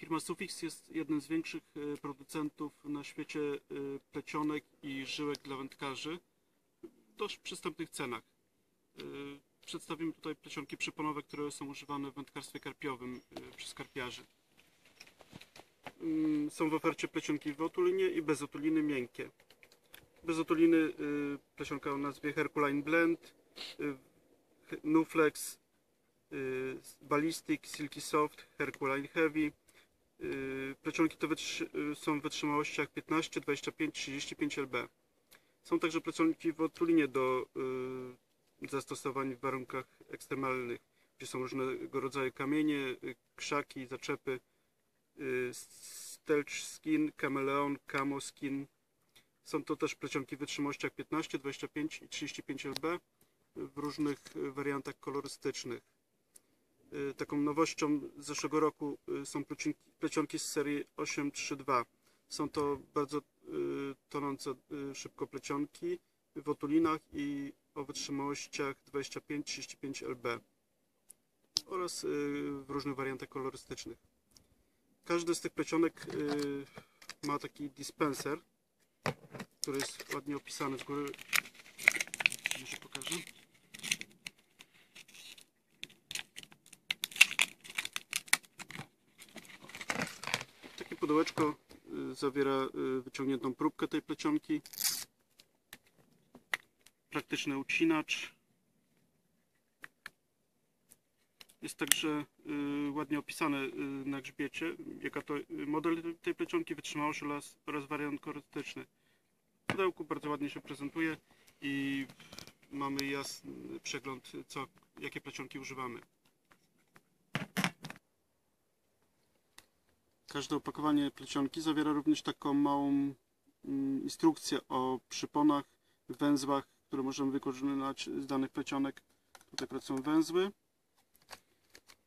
Firma Sufix jest jednym z większych e, producentów na świecie e, plecionek i żyłek dla wędkarzy w dość przystępnych cenach. E, Przedstawimy tutaj plecionki przyponowe, które są używane w wędkarstwie karpiowym przez karpiarzy. Mm, Są w ofercie plecionki w otulinie i bez otuliny miękkie. Bez otuliny plecionka o nazwie Herculine Blend, Nuflex, Ballistic, Silky Soft, Herculine Heavy. Y, Plecionki wytrzy- y, są w wytrzymałościach 15, 25, 35 lb. Są także plecionki w otulinie do y, zastosowań w warunkach ekstremalnych, gdzie są różnego rodzaju kamienie, krzaki, zaczepy. Stelch Skin, Chameleon, Camo Skin. Są to też plecionki w wytrzymałościach 15, 25 i 35 lb w różnych wariantach kolorystycznych. Y, Taką nowością z zeszłego roku y, są plecionki, z serii 832. Są to bardzo y, tonące szybko plecionki w otulinach i o wytrzymałościach 25-35 lb oraz w różnych wariantach kolorystycznych. Każdy z tych plecionek ma taki dispenser, który jest ładnie opisany z góry. Może pokażę. Pudełeczko y, zawiera y, wyciągniętą próbkę tej plecionki, praktyczny ucinacz. Jest także y, ładnie opisane na grzbiecie, jaka to model tej plecionki, wytrzymałość oraz, oraz wariant kolorystyczny. W pudełku bardzo ładnie się prezentuje i mamy jasny przegląd, co, jakie plecionki używamy. Każde opakowanie plecionki zawiera również taką małą mm, instrukcję o przyponach, węzłach, które możemy wykorzystać z danych plecionek. Tutaj pracują węzły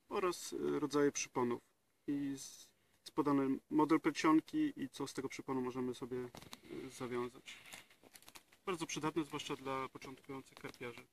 oraz y, rodzaje przyponów. I jest podany model plecionki i co z tego przyponu możemy sobie y, zawiązać. Bardzo przydatne, zwłaszcza dla początkujących karpiarzy.